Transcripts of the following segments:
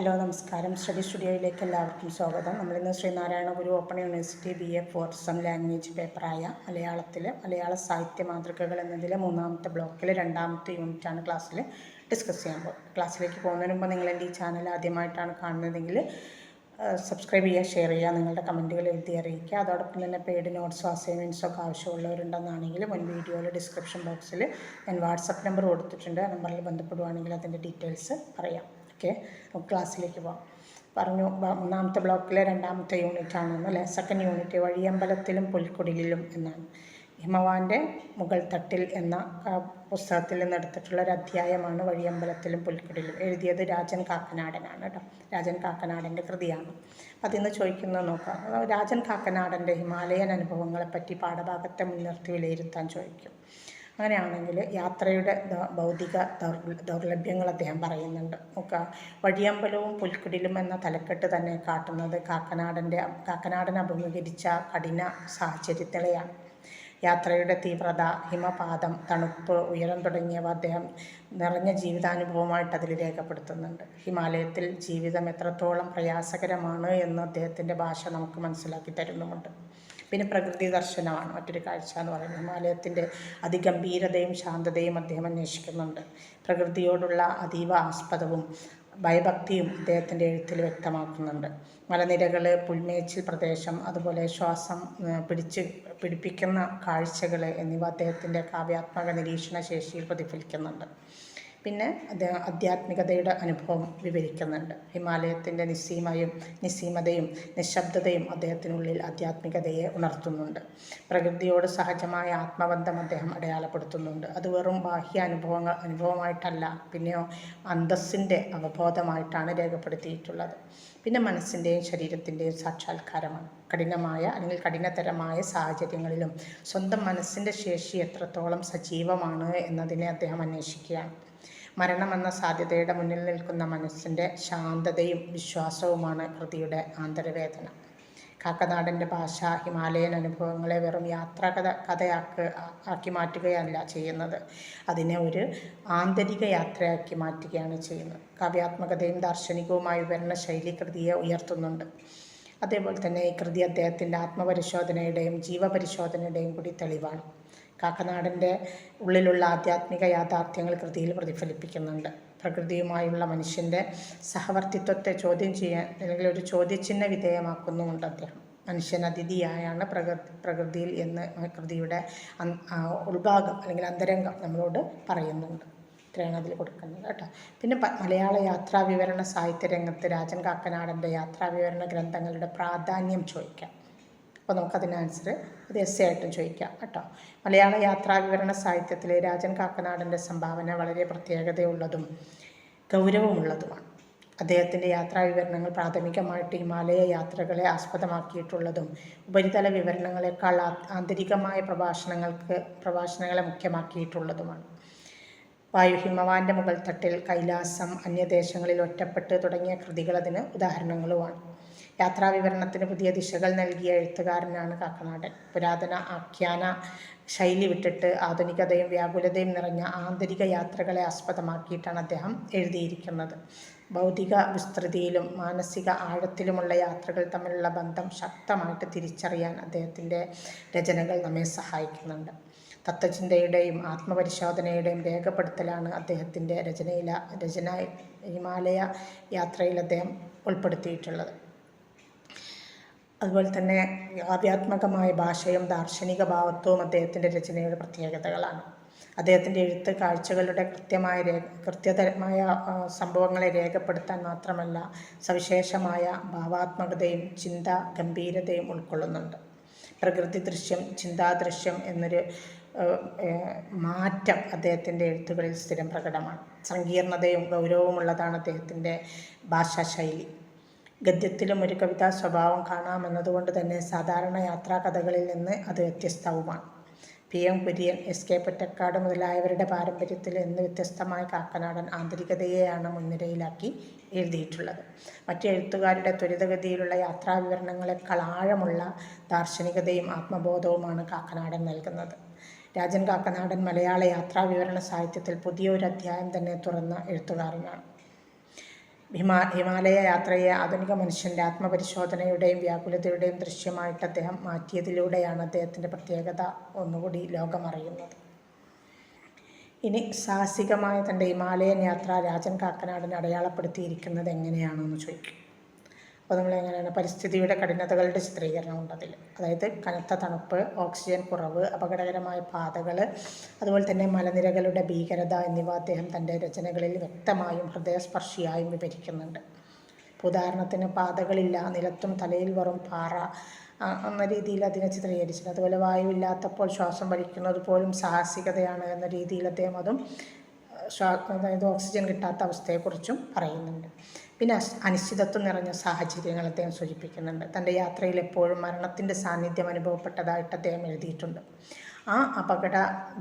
Hello നമസ്കാരം. Study സ്റ്റുഡിയോയിലേക്ക് എല്ലാവർക്കും സ്വാഗതം. നമ്മളിന്ന് Sreenarayana Guru open university B A ഫോർസം language പേപ്പറായ മലയാളത്തിൽ മലയാള സാഹിത്യ മാതൃകകൾ എന്നതിലെ മൂന്നാമത്തെ ബ്ലോക്കിൽ രണ്ടാമത്തെ യൂണിറ്റാണ് ക്ലാസ്സിൽ ഡിസ്കസ് ചെയ്യാൻ പോകുന്നത് ക്ലാസ്സിലേക്ക് പോകുന്നതിന് മുമ്പ് നിങ്ങൾ എന്റെ ഈ ചാനൽ ആദ്യമായിട്ടാണ് കാണുന്നതെങ്കിൽ സബ്സ്ക്രൈബ് ചെയ്യുക ഷെയർ ചെയ്യുക നിങ്ങളുടെ കമന്റുകൾ എഴുതി അറിയിക്കുക. അതോടൊപ്പം തന്നെ പെയ്ഡ് നോട്ട്സോ അസൈൻമെന്റ്സോ ഒക്കെ ആവശ്യമുള്ളവരുണ്ടെന്നാണെങ്കിൽ മുൻ വീഡിയോയിൽ ഡിസ്ക്രിപ്ഷൻ ബോക്സിൽ ഞാൻ വാട്സപ്പ് നമ്പർ കൊടുത്തിട്ടുണ്ട്. ആ നമ്പറിൽ ബന്ധപ്പെടുവാണെങ്കിൽ അതിന്റെ ഡീറ്റെയിൽസ് പറയാം. ഓക്കെ ക്ലാസ്സിലേക്ക് പോകാം പറഞ്ഞു ഒന്നാമത്തെ ബ്ലോക്കിലെ രണ്ടാമത്തെ യൂണിറ്റ് ആണെന്ന് അല്ലേ? സെക്കൻഡ് യൂണിറ്റ് വഴിയമ്പലത്തിലും പുൽക്കുടിലും എന്നാണ്. ഹിമവാന്റെ മുകൾ തട്ടിൽ എന്ന പുസ്തകത്തിൽ നിന്ന് എടുത്തിട്ടുള്ള ഒരു അധ്യായമാണ് വഴിയമ്പലത്തിലും പുൽക്കുടിലും. എഴുതിയത് രാജൻ കാക്കനാടനാണ് കേട്ടോ. രാജൻ കാക്കനാടന്റെ കൃതിയാണ്. അതിൽ നിന്ന് ചോദിക്കുന്നത് നോക്കാം. രാജൻ കാക്കനാടന്റെ ഹിമാലയൻ അനുഭവങ്ങളെപ്പറ്റി പാഠഭാഗത്തെ മുൻനിർത്തി വിലയിരുത്താൻ ചോദിക്കും. അങ്ങനെയാണെങ്കിൽ യാത്രയുടെ ഭൗതിക ദൗർ- ദൗർലഭ്യങ്ങൾ അദ്ദേഹം പറയുന്നുണ്ട്. നോക്കുക. വഴിയമ്പലവും പുൽക്കുടിലും എന്ന തലക്കെട്ട് തന്നെ കാട്ടുന്നത് കാക്കനാടന്റെ കാക്കനാടൻ അഭിമുഖീകരിച്ച കഠിന സാഹചര്യത്തിലെയാണ്. യാത്രയുടെ തീവ്രത ഹിമപാതം തണുപ്പ് ഉയരം തുടങ്ങിയവ അദ്ദേഹം നിറഞ്ഞ ജീവിതാനുഭവമായിട്ട് അതിൽ രേഖപ്പെടുത്തുന്നുണ്ട്. ഹിമാലയത്തിൽ ജീവിതം എത്രത്തോളം പ്രയാസകരമാണ് എന്ന് അദ്ദേഹത്തിന്റെ ഭാഷ നമുക്ക് മനസ്സിലാക്കി തരുന്നുമുണ്ട്. പിന്നെ പ്രകൃതി ദർശനമാണ്. മറ്റൊരു കാഴ്ച എന്ന് പറയുന്നത് ഹിമാലയത്തിന്റെ അതിഗംഭീരതയും ശാന്തതയും അദ്ദേഹം അന്വേഷിക്കുന്നുണ്ട്. പ്രകൃതിയോടുള്ള അതീവ ആസ്പദവും ഭയഭക്തിയും അദ്ദേഹത്തിന്റെ എഴുത്തിൽ വ്യക്തമാക്കുന്നുണ്ട്. മലനിരകൾ പുൽമേച്ചിൽ പ്രദേശം അതുപോലെ ശ്വാസം പിടിച്ച് പിടിപ്പിക്കുന്ന കാഴ്ചകൾ എന്നിവ അദ്ദേഹത്തിന്റെ കാവ്യാത്മക നിരീക്ഷണ ശേഷിയിൽ പ്രതിഫലിക്കുന്നുണ്ട്. പിന്നെ അദ്ദേഹം ആധ്യാത്മികതയുടെ അനുഭവം വിവരിക്കുന്നുണ്ട്. ഹിമാലയത്തിന്റെ നിസ്സീമയും നിസ്സീമതയും നിശബ്ദതയും അദ്ദേഹത്തിനുള്ളിൽ ആധ്യാത്മികതയെ ഉണർത്തുന്നുണ്ട്. പ്രകൃതിയോട് സഹജമായ ആത്മബന്ധം അദ്ദേഹം അടയാളപ്പെടുത്തുന്നുണ്ട്. അത് വെറും ബാഹ്യ അനുഭവങ്ങൾ അനുഭവമായിട്ടല്ല പിന്നെയോ അന്തസ്സിന്റെ അവബോധമായിട്ടാണ് രേഖപ്പെടുത്തിയിട്ടുള്ളത്. പിന്നെ മനസ്സിന്റെയും ശരീരത്തിന്റെയും സാക്ഷാത്കാരമാണ്. കഠിനമായ അല്ലെങ്കിൽ കഠിനതരമായ സാഹചര്യങ്ങളിലും സ്വന്തം മനസ്സിന്റെ ശേഷി എത്രത്തോളം സജീവമാണ് എന്നതിനെ അദ്ദേഹം അന്വേഷിക്കുകയാണ്. മരണമെന്ന സാധ്യതയുടെ മുന്നിൽ നിൽക്കുന്ന മനസ്സിന്റെ ശാന്തതയും വിശ്വാസവുമാണ് കൃതിയുടെ ആന്തരവേദന. കാക്കനാടന്റെ ഭാഷ ഹിമാലയൻ അനുഭവങ്ങളെ വെറും യാത്രാ കഥ കഥയാക്ക് ആക്കി മാറ്റുകയല്ല ചെയ്യുന്നത്. അതിനെ ഒരു ആന്തരിക യാത്രയാക്കി മാറ്റുകയാണ് ചെയ്യുന്നത്. കാവ്യാത്മകതയും ദാർശനികവുമായ വിവരണ ശൈലി കൃതിയെ ഉയർത്തുന്നുണ്ട്. അതേപോലെ തന്നെ ഈ കൃതി അദ്ദേഹത്തിന്റെ ആത്മപരിശോധനയുടെയും ജീവപരിശോധനയുടെയും കൂടി തെളിവാണ്. കാക്കനാടന്റെ ഉള്ളിലുള്ള ആധ്യാത്മിക യാഥാർത്ഥ്യങ്ങൾ കൃതിയിൽ പ്രതിഫലിപ്പിക്കുന്നുണ്ട്. പ്രകൃതിയുമായുള്ള മനുഷ്യന്റെ സഹവർത്തിത്വത്തെ ചോദ്യം ചെയ്യാൻ അല്ലെങ്കിൽ ഒരു ചോദ്യചിഹ്ന വിധേയമാക്കുന്നുമുണ്ട് അദ്ദേഹം. മനുഷ്യൻ അതിഥിയായാണ് പ്രകൃതി പ്രകൃതിയിൽ എന്ന് കൃതിയുടെ ഉൾഭാഗം അല്ലെങ്കിൽ അന്തരംഗം നമ്മളോട് പറയുന്നുണ്ട്. ഇത്രയാണ് അതിൽ കൊടുക്കുന്നത് കേട്ടോ. പിന്നെ മലയാള യാത്രാ വിവരണ സാഹിത്യ രംഗത്ത് രാജൻ കാക്കനാടന്റെ യാത്രാ വിവരണ ഗ്രന്ഥങ്ങളുടെ പ്രാധാന്യം ചോദിക്കാം. അപ്പോൾ ആൻസർ അത് എസ് ആയിട്ടും ചോദിക്കാം കേട്ടോ. മലയാള യാത്രാ വിവരണ സാഹിത്യത്തിലെ രാജൻ കാക്കനാടന്റെ സംഭാവന വളരെ പ്രത്യേകതയുള്ളതും ഗൗരവമുള്ളതുമാണ്. അദ്ദേഹത്തിന്റെ യാത്രാ വിവരണങ്ങൾ പ്രാഥമികമായിട്ട് ഹിമാലയ യാത്രകളെ ആസ്പദമാക്കിയിട്ടുള്ളതും ഉപരിതല വിവരണങ്ങളെക്കാൾ ആന്തരികമായ പ്രഭാഷണങ്ങൾക്ക് പ്രഭാഷണങ്ങളെ മുഖ്യമാക്കിയിട്ടുള്ളതുമാണ്. വായു ഹിമവാന്റെ മുകൾ തട്ടിൽ കൈലാസം അന്യദേശങ്ങളിൽ ഒറ്റപ്പെട്ട് തുടങ്ങിയ കൃതികൾ അതിന് ഉദാഹരണങ്ങളുമാണ്. യാത്രാവിവരണത്തിന് പുതിയ ദിശകൾ നൽകിയ എഴുത്തുകാരനാണ് കാക്കനാടൻ. പുരാതന ആഖ്യാന ശൈലി വിട്ടിട്ട് ആധുനികതയും വ്യാകുലതയും നിറഞ്ഞ ആന്തരിക യാത്രകളെ ആസ്പദമാക്കിയിട്ടാണ് അദ്ദേഹം എഴുതിയിരിക്കുന്നത്. ഭൗതിക വിസ്തൃതിയിലും മാനസിക ആഴത്തിലുമുള്ള യാത്രകൾ തമ്മിലുള്ള ബന്ധം ശക്തമായിട്ട് തിരിച്ചറിയാൻ അദ്ദേഹത്തിന്റെ രചനകൾ നമ്മെ സഹായിക്കുന്നുണ്ട്. തത്വചിന്തയുടെയും ആത്മപരിശോധനയുടെയും രേഖപ്പെടുത്തലാണ് അദ്ദേഹത്തിന്റെ രചനയില രചന ഹിമാലയ യാത്രയിൽ അദ്ദേഹം ഉൾപ്പെടുത്തിയിട്ടുള്ളത്. അതുപോലെ തന്നെ കാവ്യാത്മകമായ ഭാഷയും ദാർശനിക ഭാവത്വവും അദ്ദേഹത്തിന്റെ രചനയുടെ പ്രത്യേകതകളാണ്. അദ്ദേഹത്തിന്റെ എഴുത്ത് കാഴ്ചകളുടെ കൃത്യമായ കൃത്യതരമായ സംഭവങ്ങളെ രേഖപ്പെടുത്താൻ മാത്രമല്ല സവിശേഷമായ ഭാവാത്മകതയും ചിന്ത ഗംഭീരതയും ഉൾക്കൊള്ളുന്നുണ്ട്. പ്രകൃതി ദൃശ്യം ചിന്താദൃശ്യം എന്നൊരു മാറ്റം അദ്ദേഹത്തിന്റെ എഴുത്തുകളിൽ സ്ഥിരം പ്രകടമാണ്. സങ്കീർണതയും ഗൗരവമുള്ളതാണ് അദ്ദേഹത്തിന്റെ ഭാഷാശൈലി. ഗദ്യത്തിലും ഒരു കവിതാ സ്വഭാവം കാണാമെന്നതുകൊണ്ട് തന്നെ സാധാരണ യാത്രാകഥകളിൽ നിന്ന് അത് വ്യത്യസ്തവുമാണ്. P. M. Kurian S. K. Pottekkatt മുതലായവരുടെ പാരമ്പര്യത്തിൽ നിന്ന് വ്യത്യസ്തമായ കാക്കനാടൻ ആന്തരികതയെയാണ് മുൻനിരയിലാക്കി എഴുതിയിട്ടുള്ളത്. മറ്റു എഴുത്തുകാരുടെ ത്വരിതഗതിയിലുള്ള യാത്രാ വിവരണങ്ങളെക്കാൾ ആഴമുള്ള ദാർശനികതയും ആത്മബോധവുമാണ് കാക്കനാടൻ നൽകുന്നത്. രാജൻ കാക്കനാടൻ മലയാള യാത്രാ വിവരണ സാഹിത്യത്തിൽ പുതിയൊരു അധ്യായം തന്നെ തുറന്ന എഴുത്തുകാരനാണ്. ഹിമാ ഹിമാലയ യാത്രയെ ആധുനിക മനുഷ്യന്റെ ആത്മപരിശോധനയുടെയും വ്യാകുലതയുടെയും ദൃശ്യമായിട്ട് അദ്ദേഹം മാറ്റിയതിലൂടെയാണ് അദ്ദേഹത്തിന്റെ പ്രത്യേകത ഒന്നുകൂടി ലോകമറിയുന്നത്. ഇനി സാഹസികമായ തന്റെ ഹിമാലയൻ യാത്ര രാജൻ കാക്കനാടിനെ അടയാളപ്പെടുത്തിയിരിക്കുന്നത് എങ്ങനെയാണെന്ന് ചോദിക്കും. അപ്പോൾ നമ്മൾ എങ്ങനെയാണ് പരിസ്ഥിതിയുടെ കഠിനതകളുടെ ചിത്രീകരണമുണ്ട് അതിൽ അതായത് കനത്ത തണുപ്പ് ഓക്സിജൻ കുറവ് അപകടകരമായ പാതകൾ അതുപോലെ തന്നെ മലനിരകളുടെ ഭീകരത എന്നിവ അദ്ദേഹം തന്റെ രചനകളിൽ വ്യക്തമായും ഹൃദയസ്പർശിയായും വിവരിക്കുന്നുണ്ട്. ഉദാഹരണത്തിന് പാതകളില്ല നിലത്തും തലയിൽ വെറും പാറ എന്ന രീതിയിൽ അതിനെ ചിത്രീകരിച്ചിട്ടുണ്ട്. അതുപോലെ വായുവില്ലാത്തപ്പോൾ ശ്വാസം വലിക്കുന്നത് പോലും സാഹസികതയാണ് എന്ന രീതിയിൽ അദ്ദേഹം അതും ശ്വാ അതായത് ഓക്സിജൻ കിട്ടാത്ത അവസ്ഥയെക്കുറിച്ചും പറയുന്നുണ്ട്. പിന്നെ അനിശ്ചിതത്വം നിറഞ്ഞ സാഹചര്യങ്ങൾ അദ്ദേഹം സൂചിപ്പിക്കുന്നുണ്ട്. തന്റെ യാത്രയിൽ എപ്പോഴും മരണത്തിന്റെ സാന്നിധ്യം അനുഭവപ്പെട്ടതായിട്ട് അദ്ദേഹം എഴുതിയിട്ടുണ്ട്. ആ അപകട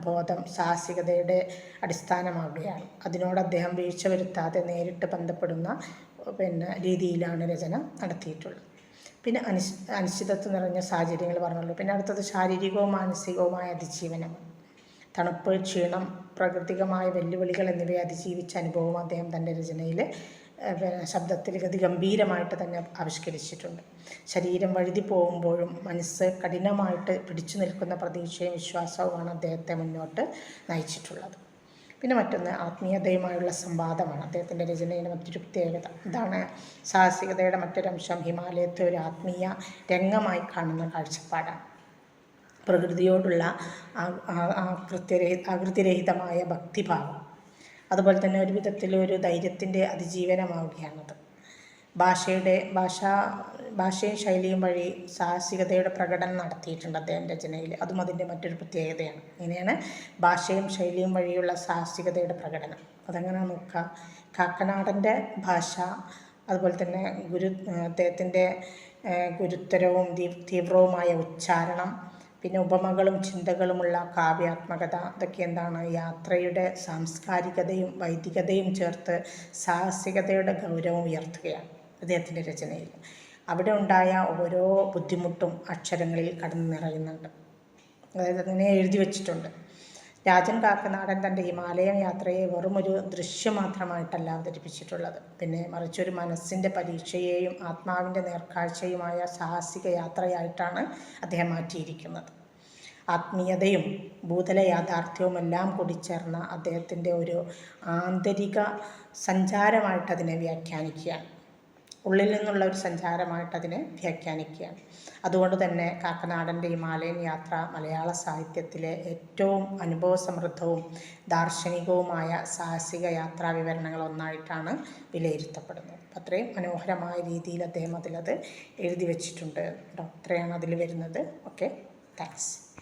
ബോധം സാഹസികതയുടെ അടിസ്ഥാനമാവുകയാണ്. അതിനോട് അദ്ദേഹം വീഴ്ച വരുത്താതെ നേരിട്ട് ബന്ധപ്പെടുന്ന പിന്നെ രീതിയിലാണ് രചന നടത്തിയിട്ടുള്ളത്. പിന്നെ അനിശ് അനിശ്ചിതത്വം നിറഞ്ഞ സാഹചര്യങ്ങൾ പറഞ്ഞുള്ളൂ പിന്നെ അടുത്തത് ശാരീരികവും മാനസികവുമായ അതിജീവനമാണ് തണുപ്പ് ക്ഷീണം പ്രാകൃതികമായ വെല്ലുവിളികൾ എന്നിവയെ അതിജീവിച്ച അനുഭവം അദ്ദേഹം തന്റെ രചനയിൽ ശബ്ദത്തിൽ ഗതിഗംഭീരമായിട്ട് തന്നെ ആവിഷ്കരിച്ചിട്ടുണ്ട്. ശരീരം വഴുതി പോകുമ്പോഴും മനസ്സ് കഠിനമായിട്ട് പിടിച്ചു നിൽക്കുന്ന പ്രതീക്ഷയും വിശ്വാസവുമാണ് അദ്ദേഹത്തെ മുന്നോട്ട് നയിച്ചിട്ടുള്ളത്. പിന്നെ മറ്റൊന്ന് ആത്മീയതയുമായുള്ള സംവാദമാണ് അദ്ദേഹത്തിന്റെ രചനയുടെ മറ്റൊരു പ്രത്യേകത. ഇതാണ് സാഹസികതയുടെ മറ്റൊരംശം. ഹിമാലയത്തെ ഒരു ആത്മീയ രംഗമായി കാണുന്ന കാഴ്ചപ്പാടാണ്. പ്രകൃതിയോടുള്ള ആകൃത്യരഹി ആകൃതിരഹിതമായ ഭക്തിഭാവം. അതുപോലെ തന്നെ ഒരു വിധത്തിൽ ഒരു ധൈര്യത്തിന്റെ അതിജീവനമാവുകയാണത്. ഭാഷയുടെ ഭാഷ ഭാഷയും ശൈലിയും വഴി സാഹസികതയുടെ പ്രകടനം നടത്തിയിട്ടുണ്ട് അദ്ദേഹം രചനയിൽ. അതും അതിന്റെ മറ്റൊരു പ്രത്യേകതയാണ്. ഇങ്ങനെയാണ് ഭാഷയും ശൈലിയും വഴിയുള്ള സാഹസികതയുടെ പ്രകടനം. അതെങ്ങനെ നോക്കുക കാക്കനാടന്റെ ഭാഷ അതുപോലെ തന്നെ ഗുരു അദ്ദേഹത്തിന്റെ ഗുരുത്തരവും തീവ്രവുമായ ഉച്ചാരണം പിന്നെ ഉപമകളും ചിന്തകളുമുള്ള കാവ്യാത്മകത ഇതൊക്കെ എന്താണ് യാത്രയുടെ സാംസ്കാരികതയും വൈദികതയും ചേർത്ത് സാഹസികതയുടെ ഗൗരവം ഉയർത്തുകയാണ് അദ്ദേഹത്തിന്റെ രചനയിൽ. അവിടെ ഉണ്ടായ ഓരോ ബുദ്ധിമുട്ടും അക്ഷരങ്ങളിൽ കടന്നു നിറയുന്നുണ്ട് അതായത് അങ്ങനെ എഴുതി വച്ചിട്ടുണ്ട്. രാജൻ കാക്കനാടൻ തന്റെ ഹിമാലയം യാത്രയെ വെറും ഒരു ദൃശ്യം മാത്രമായിട്ടല്ല അവതരിപ്പിച്ചിട്ടുള്ളത്. പിന്നെ മറിച്ചൊരു മനസ്സിന്റെ പരീക്ഷയെയും ആത്മാവിന്റെ നേർക്കാഴ്ചയുമായ സാഹസിക യാത്രയായിട്ടാണ് അദ്ദേഹം മാറ്റിയിരിക്കുന്നത്. ആത്മീയതയും ഭൂതല യാഥാർത്ഥ്യവും എല്ലാം കൂടിച്ചേർന്ന അദ്ദേഹത്തിന്റെ ഒരു ആന്തരിക സഞ്ചാരമായിട്ട് അതിനെ വ്യാഖ്യാനിക്കുകയാണ്. ഉള്ളിൽ നിന്നുള്ള ഒരു സഞ്ചാരമായിട്ട് അതിനെ വ്യാഖ്യാനിക്കുകയാണ്. അതുകൊണ്ട് തന്നെ കാക്കനാടന്റെ ഹിമാലയൻ യാത്ര മലയാള സാഹിത്യത്തിലെ ഏറ്റവും അനുഭവസമൃദ്ധവും ദാർശനികവുമായ സാഹസിക യാത്രാ വിവരണങ്ങൾ ഒന്നായിട്ടാണ് വിലയിരുത്തപ്പെടുന്നത്. അത്രയും മനോഹരമായ രീതിയിൽ അദ്ദേഹം അതിലത് എഴുതി വച്ചിട്ടുണ്ട്. അത്രയാണ് അതിൽ വരുന്നത്. Okay thanks.